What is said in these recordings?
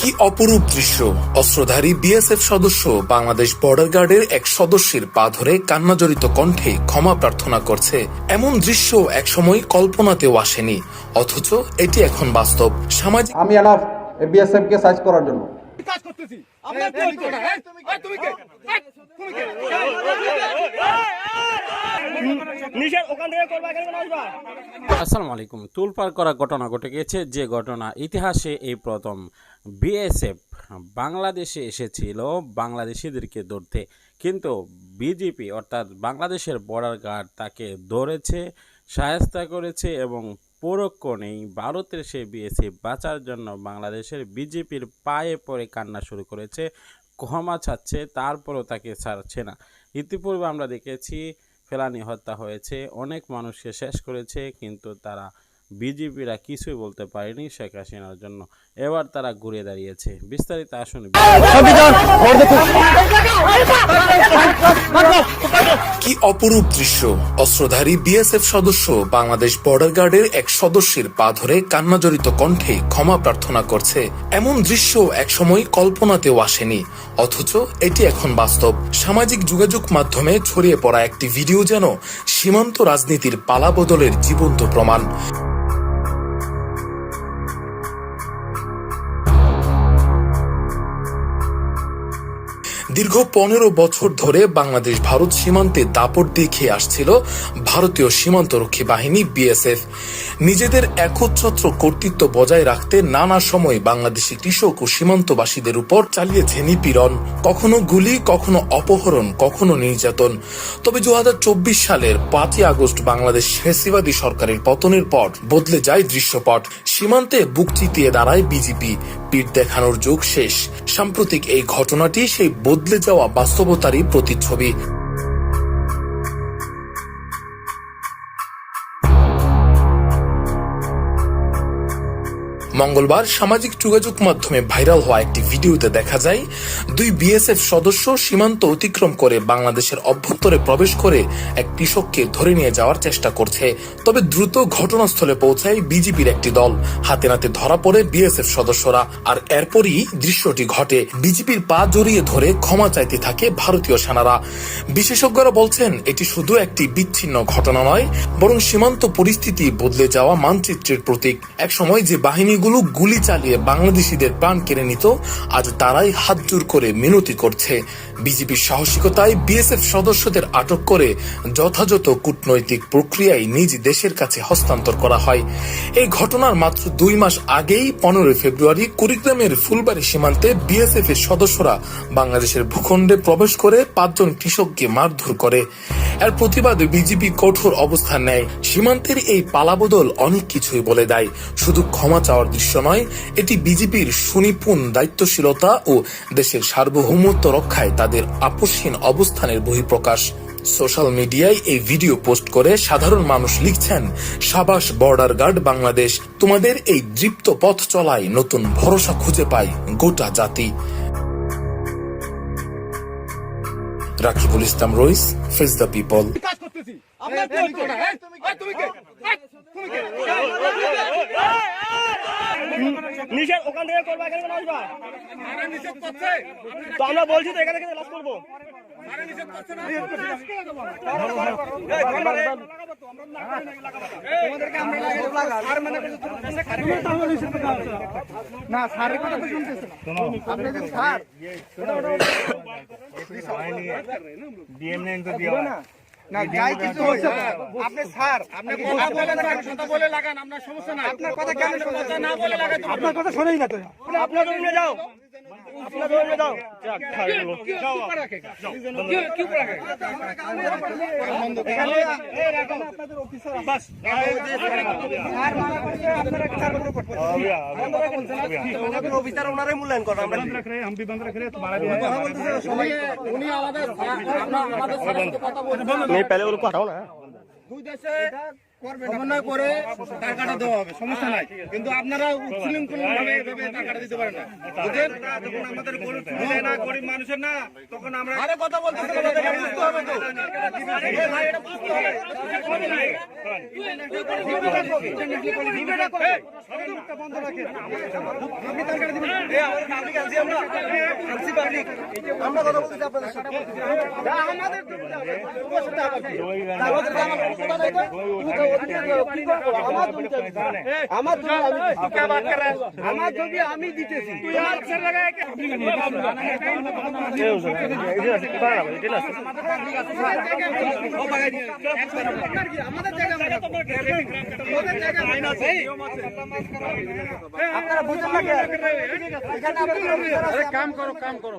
কি অপরূপ দৃশ্য? অস্ত্রধারী বিএসএফ সদস্য বাংলাদেশ বর্ডার গার্ডের এক সদস্যের পা ধরে কান্নাজড়িত কণ্ঠে ক্ষমা প্রার্থনা করছে। এমন দৃশ্য একসময় কল্পনাতেও আসেনি। অথচ এটি এখন বাস্তব। সামাজিক আমি এনাফ বিএসএফ কে সাইজ করার জন্য। কাজ করতেছি আপনার কি হচ্ছে এই, এই, তুমি কে তুমি কে কেন আসবা আসসালামু আলাইকুম তুলপার করা ঘটনা ঘটে গেছে যে ঘটনা ইতিহাসে এই প্রথম বিএসএফ বাংলাদেশে এসেছিল বাংলাদেশিদেরকে ধরতে কিন্তু বিজেপি অর্থাৎ বাংলাদেশের বর্ডার গার্ড তাকে ধরেছে সায়স্তা করেছে এবং পরক্ষণেই ভারতের সে বিএসি বাঁচার জন্য বাংলাদেশের বিজেপির পায়ে পড়ে কান্না শুরু করেছে, ক্ষমা ছাড়ছে তারপরও তাকে ছাড়ছে না। ইতিপূর্বে আমরা দেখেছি, ফেলানি হত্যা হয়েছে, অনেক মানুষকে শেষ করেছে, কিন্তু তারা বিজেপিরা কিছুই বলতে পারেনি শেখ হাসিনার জন্য। এবার তারা ঘুরে দাঁড়িয়েছে। বিস্তারিত আসুন। কি অপরূপ দৃশ্য। অস্ত্রধারী বিএসএফ সদস্য বাংলাদেশ বর্ডার গার্ডের এক সদস্যের পা ধরে কান্নাজড়িত কণ্ঠে ক্ষমা প্রার্থনা করছে। এমন দৃশ্য একসময় কল্পনাতেও আসেনি। অথচ এটি এখন বাস্তব। সামাজিক যোগাযোগ মাধ্যমে ছড়িয়ে পড়া একটি ভিডিও যেন সীমান্ত রাজনীতির পালা বদলের জীবন্ত প্রমাণ। দীর্ঘ পনেরো বছর ধরে বাংলাদেশ ভারত সীমান্তে দাপট দেখে আসছিল ভারতীয় সীমান্তরক্ষী বাহিনী বিএসএফ। নিজেদের একচ্ছত্র কর্তৃত্ব বজায় রাখতে নানা সময় বাংলাদেশি কৃষক ও সীমান্তবাসীদের উপর চালিয়েছে নিপীড়ন। কখনো গুলি, কখনো অপহরণ, কখনো নির্যাতন। তবে দু হাজার চব্বিশ সালের পাঁচই আগস্ট বাংলাদেশ ফেসিবাদী সরকারের পতনের পর বদলে যায় দৃশ্যপট। সীমান্তে বুক চিতিয়ে দাঁড়ায় বিজেপি। পিঠ দেখানোর যুগ শেষ। সাম্প্রতিক এই ঘটনাটি সেই বদলে যাওয়া বাস্তবতারই প্রতিচ্ছবি। মঙ্গলবার সামাজিক যোগাযোগ মাধ্যমে ভাইরাল হওয়া একটি ভিডিওতে দেখা যায়, দুই বিএসএফ সদস্য সীমান্ত অতিক্রম করে বাংলাদেশের অভ্যন্তরে প্রবেশ করে এক কৃষককে ধরে নিয়ে যাওয়ার চেষ্টা করছে। তবে দ্রুত ঘটনাস্থলে পৌঁছায় বিজেপির একটি দল। হাতে নাতে ধরা পড়ে বিএসএফ সদস্যরা। আর এরপরই দৃশ্যটি ঘটে। বিজেপির পা জড়িয়ে ধরে ক্ষমা চাইতে থাকে ভারতীয় সেনারা। বিশেষজ্ঞরা বলছেন, এটি শুধু একটি বিচ্ছিন্ন ঘটনা নয়, বরং সীমান্ত পরিস্থিতি বদলে যাওয়া মানচিত্রের প্রতীক। একসময় যে বাহিনীগুলো গুলি চালিয়ে বাংলাদেশিদের প্রাণ কেড়ে নিত, আজ তারাই হাত জোর করে মিনতি করছে। বিজেপির সাহসিকতায় বিএসএফ সদস্যদের আটক করে যথাযথ কূটনৈতিক প্রক্রিয়ায় নিজ দেশের কাছে হস্তান্তর করা হয়। এই ঘটনার মাত্র দুই মাস আগেই পনেরোই ফেব্রুয়ারি কুড়িগ্রামের ফুলবাড়ি সীমান্তে বিএসএফ এর সদস্যরা বাংলাদেশের ভূখণ্ডে প্রবেশ করে পাঁচজন কৃষককে মারধর করে। এর প্রতিবাদে বিজেপি কঠোর অবস্থান নেয়। সীমান্তের এই পালাবদল অনেক কিছুই বলে দেয়। শুধু ক্ষমা চাওয়ার নয় এটি বিজেপির সুনিপুণ দায়িত্বশীলতা ও দেশের সার্বভৌমত্ব রক্ষায় তাদের আপসহীন অবস্থানের বহিঃপ্রকাশ। সোশ্যাল মিডিয়ায় এই ভিডিও পোস্ট করে সাধারণ মানুষ লিখছেন, সাবাস বর্ডার গার্ড বাংলাদেশ, তোমাদের এই দৃপ্ত পথ চলায় নতুন ভরসা খুঁজে পায় গোটা জাতি। Rakibul Islam Rois, face the people কাজ করতেছি আপনার কি হচ্ছে ওটা? এই, এই, তুমি কে এই, তুমি কে নিষেধ ওখান থেকে করবা এখানে কেন আসবা তো আমরা বলছি তো এখানে থেকে লাশ করব না স্যারের কথা তো শুনতেছে আপনি তো স্যার না যাই কিছু হয়েছে আপনি স্যার আপনি কথা বলে লাগান কথা বলে লাগান? আপনার সমস্যা নাই আপনার কথা কেন কথা না বলে আপনার কথা শুনেই না তো। আপনার রুমে যাও। মূল্যায়ন করেন আমরা উনি আমাদের আমরা আমাদের সাথে কথা বলছি नहीं पहले उनको हटाओ ना দুই দেশে সমন্বয় করে টাকাটা দেওয়া হবে সমস্যা নাই কিন্তু আপনারা উচ্ছৃঙ্খল ভাবে এভাবে টাকাটা দিতে পারেন না বুঝলেন আমাদের গরিব না গরিব মানুষের না তখন আমরা আরে কথা বলতে বুঝতে হবে তো ভাই, এটা বুঝতে হবে। আমরা কথা বলতেছি আপনাদের সাথে। আমাদের আমার? আমার জমি আমি দিতেছি। কাম করো কাম করো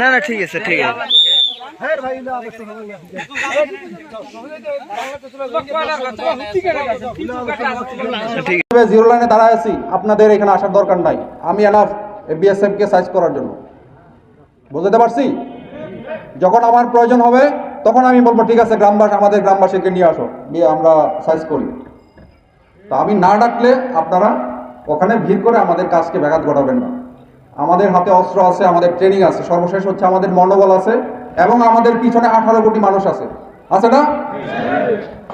না না ঠিক আছে ঠিক আছে। জিরো লাইনে দাঁড়ায় আছি আপনাদের এখানে আসার দরকার নাই। আমি এনাফ বিএসএফ কে সাইজ করার জন্য। বুঝতে পারছি? যখন আমার প্রয়োজন হবে তখন আমি বলব, ঠিক আছে, গ্রামবাসী, আমাদের গ্রামবাসীকে নিয়ে আসো, নিয়ে আমরা সাইজ করি। তা আমি না ডাকলে আপনারা ওখানে ভিড় করে আমাদের কাজকে ব্যাঘাত ঘটাবেন না। আমাদের হাতে অস্ত্র আছে, আমাদের ট্রেনিং আছে, সর্বশেষ হচ্ছে আমাদের মনোবল আছে এবং আমাদের পিছনে আঠারো কোটি মানুষ আছে। আছে না?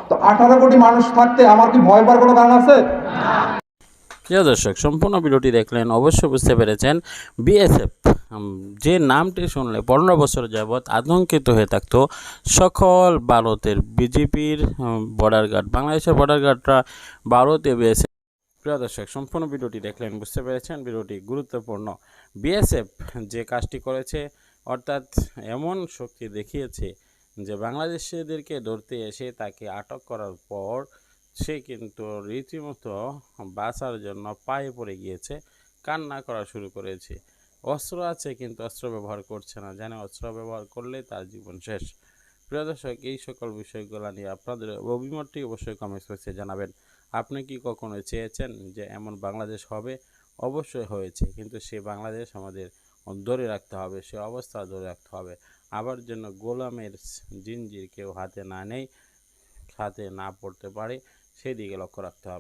তো আঠারো কোটি মানুষ থাকতে আমার কি ভয় পাওয়ার কোনো কারণ আছে? প্রিয় দর্শক, সম্পূর্ণ ভিডিওটি দেখলেন অবশ্যই বুঝতে পেরেছেন। বিএসএফ যে নামটি শুনলে পনেরো বছর যাবৎ আতঙ্কিত হয়ে থাকতো, সকল ভারতের বিজেপির বর্ডার গার্ড বাংলাদেশের বর্ডার গার্ডরা ভারতে বিএসএফ, প্রিয় দর্শক, সম্পূর্ণ ভিডিওটি দেখলেন, বুঝতে পেরেছেন ভিডিওটি গুরুত্বপূর্ণ। বিএসএফ যে কাজটি করেছে, অর্থাৎ এমন শক্তি দেখিয়েছে যে বাংলাদেশিদেরকে ধরতে এসে তাকে আটক করার পর সে কিন্তু রীতিমতো বাঁচার জন্য পায়ে পড়ে গিয়েছে, কান্না করা শুরু করেছে। অস্ত্র আছে কিন্তু অস্ত্র ব্যবহার করছে না। জানে অস্ত্র ব্যবহার করলে তার জীবন শেষ। প্রিয় দর্শক, এই সকল বিষয়গুলো নিয়ে আপনাদের অভিমতটি অবশ্যই কমেন্ট বক্সে জানাবেন। আপনি কি কখনো চেয়েছেন যে এমন বাংলাদেশ হবে? অবশ্যই হয়েছে, কিন্তু সে বাংলাদেশ আমাদের ধরে রাখতে হবে, সে অবস্থা ধরে রাখতে হবে। আবার জন্য গোলামের জিঞ্জির কেউ হাতে না নেই, হাতে না পড়তে পারে। সেদিকে লক্ষ্য রাখতে হবে